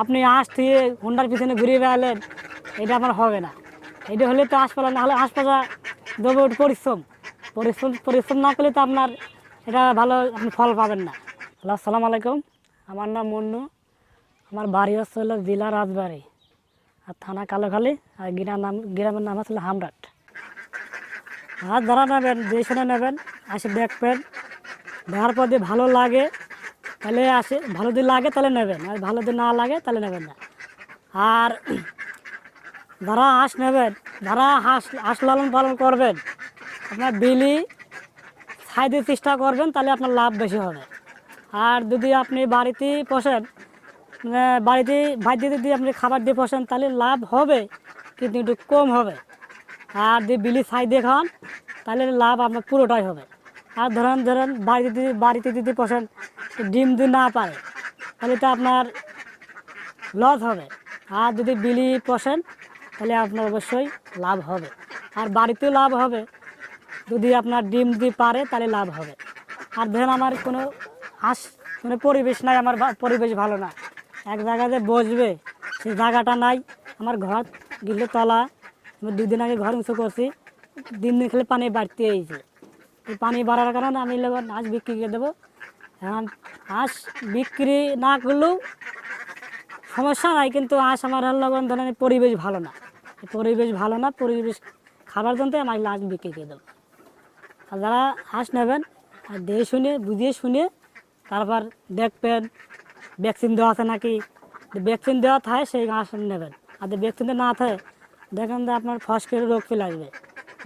আপনি আঁশ থেকে হুন্ডার পিছনে ঘুরিয়ে বেড়ালেন, এটা আমার হবে না। এটা হলে তো পালা না হলে দেবো একটু পরিশ্রম। পরিশ্রম পরিশ্রম না করলে তো আপনার এটা ভালো আপনি ফল পাবেন না। হ্যালো, আসসালামু আলাইকুম। আমার নাম মুন্নু। আমার বাড়ি হচ্ছে হলো জেলা রাজবাড়ি, আর থানা কালোখালি, আর গ্রাম নাম, গ্রামের নাম হচ্ছে হামরাট। আর যারা নেবেন যে শুনে নেবেন, আসে দেখবেন। দেখার পর যদি ভালো লাগে তাহলে আসে, ভালো যদি লাগে তাহলে নেবেন, আর ভালো যদি না লাগে তাহলে নেবেন না। আর যারা হাঁস নেবেন, যারা হাঁস হাঁস লালন পালন করবেন, আপনার বিলি দিয়ে চেষ্টা করবেন, তাহলে আপনার লাভ বেশি হবে। আর যদি আপনি বাড়িতে পোষেন মানে বাড়িতে যদি আপনি খাবার দিয়ে পোষেন, তাহলে লাভ হবে, কিন্তু একটু কম হবে। আর যদি বিলি ছাই দিয়ে খাওয়ান তাহলে লাভ আপনার পুরোটাই হবে। আর ধরেন ধরেন বাড়িতে যদি বাড়িতে যদি পোষেন, ডিম যদি না পারে, তাহলে তো আপনার লস হবে। আর যদি বিলি পোষেন, তাহলে আপনার অবশ্যই লাভ হবে। আর বাড়িতেও লাভ হবে। যদি আপনার ডিম যদি পারে, তাহলে লাভ হবে। আর ধরেন আমার কোনো হাঁস মানে পরিবেশ নাই, আমার পরিবেশ ভালো না। এক জায়গাতে বসবে সেই জায়গাটা নাই। আমার ঘর গিলে তলা। আমি দুদিন আগে ঘর উঁচু করছি। দিন দিন খেলে পানি বাড়তে এইছে এই পানি বাড়ার কারণে আমি লোক হাঁস বিক্রি করে দেবো। এখন হাঁস বিক্রি না করলেও সমস্যা নাই, কিন্তু হাঁস আমার লগন ধরেন পরিবেশ ভালো না। পরিবেশ ভালো না, পরিবেশ খাবার জন্য আমি হাঁস বিক্রি করে দেবো। আর যারা হাঁস নেবেন, আর দিয়ে শুনে, বুঝিয়ে শুনে, তারপর দেখবেন ভ্যাকসিন দেওয়া আছে নাকি? ভ্যাকসিন দেওয়া থাকে, সেই হাঁস নেবেন। আর ভ্যাকসিন না থাকে, দেখেন যে আপনার ফসকে রোগ চলে আসবে।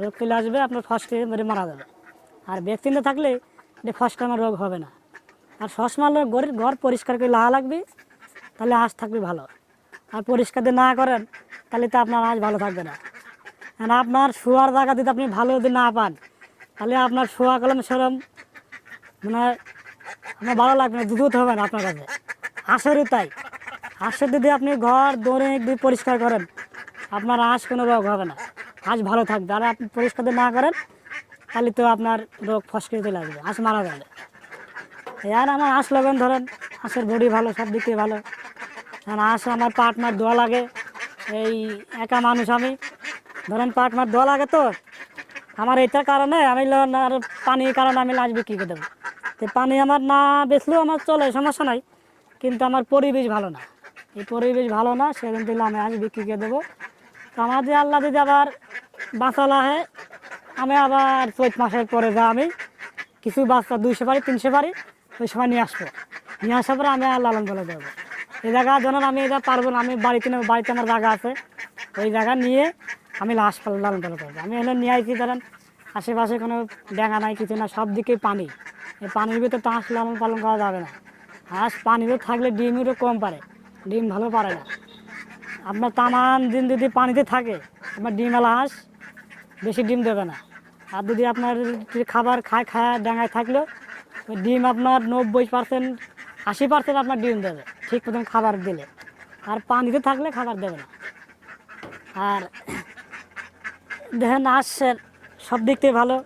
রোগ চলে আসবে, আপনার ফসকে মেরে মারা যাবে। আর ভ্যাকসিনটা থাকলে এটা ফসকে আমার রোগ হবে না। আর সসমাল ঘরের ঘর, পরিষ্কার করে লাগা লাগবে, তাহলে হাঁস থাকবে ভালো। আর পরিষ্কার যদি না করেন, তাহলে তো আপনার হাঁস ভালো থাকবে না। আর আপনার শোয়ার জায়গা যদি আপনি ভালো যদি না পান, তাহলে আপনার শোয়া কলম সেরম মানে আপনার ভালো লাগবে না দুধ হবে না আপনার কাছে। হাঁসেরও তাই। হাঁসের যদি আপনি ঘর, দৌড়ে যদি পরিষ্কার করেন, আপনার হাঁস কোনো রোগ হবে না। হাঁস ভালো থাকবে। আর আপনি পরিষ্কার না করেন তাহলে তো আপনার রোগ ফসকে আসবে হাঁস মারা যাবে আর আমার হাঁস লাগান ধরেন হাঁসের বডি ভালো, সব দিক থেকে ভালো। আর হাঁস আমার পার্টনার দোয়া লাগে, এই একা মানুষ আমি। ধরেন পার্টনার দোয়া লাগে তো, আমার এটার কারণে আমি আর পানির কারণে আমি লাশ বিক্রি করে দেবো। তো পানি আমার না বেচলেও আমার চলে, সমস্যা নাই। কিন্তু আমার পরিবেশ ভালো না। এই পরিবেশ ভালো না, সেদিন দিলে আমি আজ বিক্রি করে দেবো। তো আমার যে আল্লাহ যদি আবার বাঁচালা হয় আমি আবার চৈত মাসের পরে যা আমি কিছু বাচ্চা দুইশো পারি, তিনশো পারি ওই সময় নিয়ে আসব। নিয়ে আসার পরে আমি আর লালন পালন দেবো এই জায়গা যেন আমি এটা পারব না, আমি বাড়িতে বাড়িতে আমার জায়গা আছে। ওই জায়গা নিয়ে আমি লাশ পালন লালন পালন করব। আমি হলে নিয়ে আসছি ধরেন আশেপাশে কোনো ডেঙা নাই, কিছু না সব দিকেই পানি। এই পানির ভিতরে হাঁস লালন পালন করা যাবে না। হাঁস পানিতে থাকলে ডিমেরও কম পারে। ডিম ভালো পারে না। আপনার তামান দিন যদি পানিতে থাকে, আপনার ডিমওয়ালা হাঁস বেশি ডিম দেবে না। আর যদি আপনার খাবার খায় খায়, ডাঙায় থাকলেও ডিম আপনার নব্বই পার্সেন্ট আশি পার্সেন্ট আপনার ডিম দেবে। ঠিক মতন খাবার দিলে। আর পানিতে থাকলে খাবার দেবে না। আর দেখেন হাঁসের সব দিক থেকে ভালো।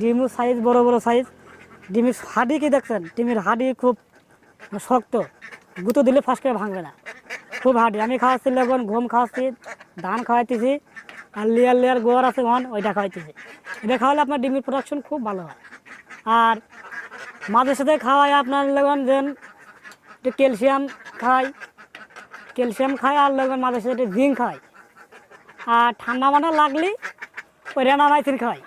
ডিমও সাইজ বড় বড় সাইজ ডিমের হাডি কি দেখছেন? ডিমের হাডি খুব শক্ত। গুঁতো দিলে ফার্স্ট করে ভাঙবে না। খুব হাডি। আমি খাওয়াচ্ছি লবণ, ঘুম খাওয়াচ্ছি, ধান খাওয়াইতেছি। আর লেয়ার লেয়ার গোয়ার আছে ওয়ান ওইটা খাওয়াইতেছি। এটা খাওয়ালে আপনার ডিমের প্রোডাকশন খুব ভালো হয়। আর মাঝে সাথে খাওয়াই আপনার লবণ দেন একটু ক্যালসিয়াম খাই ক্যালসিয়াম খাই আর লবণ মাঝে সাথে একটু জিঙ্ক খাই আর ঠান্ডা মানে লাগলে ওই রেনামাইসিন খাই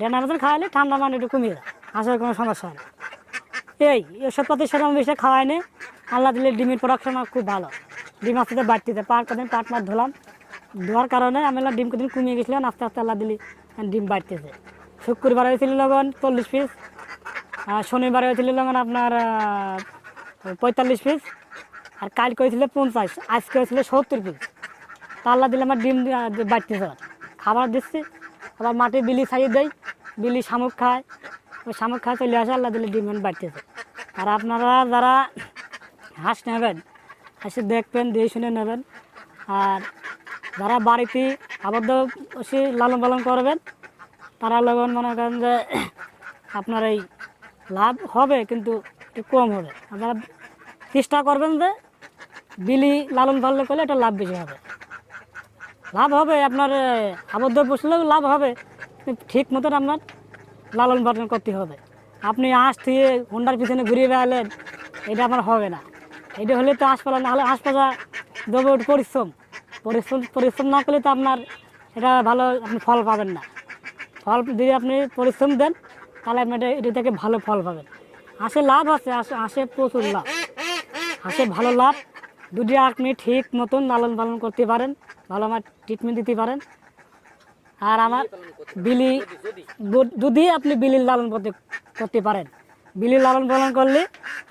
রেনামাইসিন খাওয়ালে ঠান্ডা মানে একটু কমিয়ে যায় হাঁসের কোনো সমস্যা হয় না। এই এসব পাতি সেরকম বেশি খাওয়াই নি। আল্লাহ দিলে ডিমের প্রোডাকশন খুব ভালো। ডিম আস্তে বাড়তিতে, পার কদিন পাট মাছ ধুলাম। ধোয়ার কারণে আমি ডিম কদিন কমিয়ে গেছিলাম আস্তে আস্তে আল্লাহ দিলি ডিম বাড়তেছে। শুক্রবার হয়েছিল লগন চল্লিশ পিস। আর শনিবার হয়েছিল লগন আপনার পঁয়তাল্লিশ পিস। আর কাল করেছিল পঞ্চাশ, আজকে হয়েছিল সত্তর পিস। তা আল্লাহ দিলে আমার ডিম বাড়তেছে। খাবার দিচ্ছি, আবার মাটি বিলি ছাড়িয়ে দেয় বিলি শামুক খায়। ওই শামুক খায়, চলে আসে, আল্লাহ দিলে ডিম বাড়তেছে। আর আপনারা যারা হাঁস নেবেন, হাঁসে দেখবেন দিয়ে শুনে নেবেন। আর যারা বাড়িতে আবদ্ধ লালন পালন করবেন, তারা লগন মনে করেন যে আপনার এই লাভ হবে, কিন্তু একটু কম হবে। আপনারা চেষ্টা করবেন যে বিলি লালন পালন করলে এটা লাভ বেশি হবে। লাভ হবে, আপনার আবদ্ধ বসলেও লাভ হবে ঠিক মতন আপনার লালন পালন করতে হবে। আপনি হাঁস থেকে হুন্ডার পিছনে ঘুরিয়ে বেড়ালেন, এটা আমার হবে না। এটা হলে তো পালা না, হলে হাঁস পালা দেবো পরিশ্রম। পরিশ্রম পরিশ্রম না করলে তো আপনার এটা ভালো আপনি ফল পাবেন না। ফল যদি আপনি পরিশ্রম দেন, তাহলে আপনি এটা এটা থেকে ভালো ফল পাবেন। হাঁসে লাভ আছে, হাঁসে প্রচুর লাভ। হাঁসে ভালো লাভ। যদি আপনি ঠিক মতন লালন পালন করতে পারেন, ভালো আমার ট্রিটমেন্ট দিতে পারেন। আর আমার বিলি যদি আপনি বিলির লালন করতে করতে পারেন। বিলির লালন পালন করলে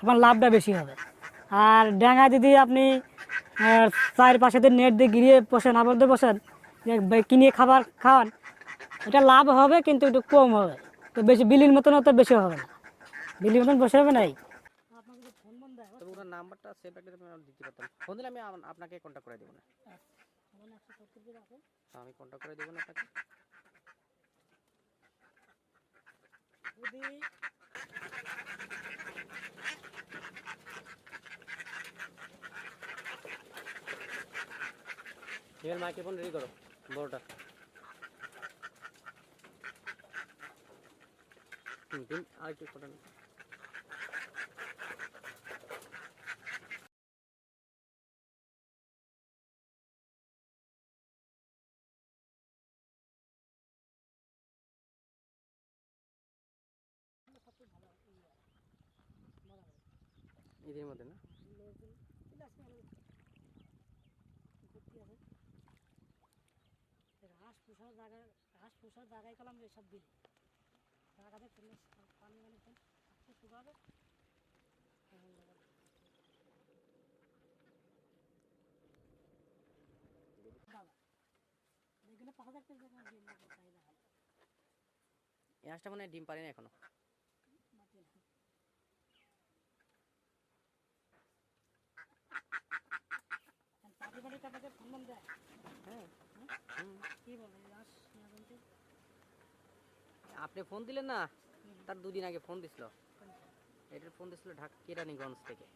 আপনার লাভটা বেশি হবে। আর ড্যাঙা যদি আপনি আহ, চার পাশে নেট দিয়ে গিরিয়ে বসেন আবদ্ধ বসেন যে কিনে খাবার খাওয়ান এটা লাভ হবে কিন্তু একটু কম হবে। তো বেশি বিলির মতন অত বেশি হবে না। বিলির মতন বসে হবে নাই। ওনার নাম্বারটা সেভ রাখলে তুমি দিতে পারতাম। ফোন দিলে আমি আপনাকে কন্ট্যাক্ট করে দেবো না। আমি কন্ট্যাক্ট করে দেবো না আপনাকে। এবার মাইক্রোফোন রেডি করো বড়টা। হুম দিন আরেকটু ফটো এদের মধ্যে না হাঁস পোষার জায়গায় হাঁস পোষার জায়গায় কলাম এসব দিই জায়গাতে পানি মানে শুকাবে। হয়। এই হাঁসটা মনে ডিম পারে না। এখনও হ্যাঁ হুম। কি বলে এই হাঁস না বলতে আপনি ফোন দিলেন না? তার দুদিন আগে ফোন দিছিল। এটার ফোন দিছিল ঢাকা কেরানীগঞ্জ থেকে।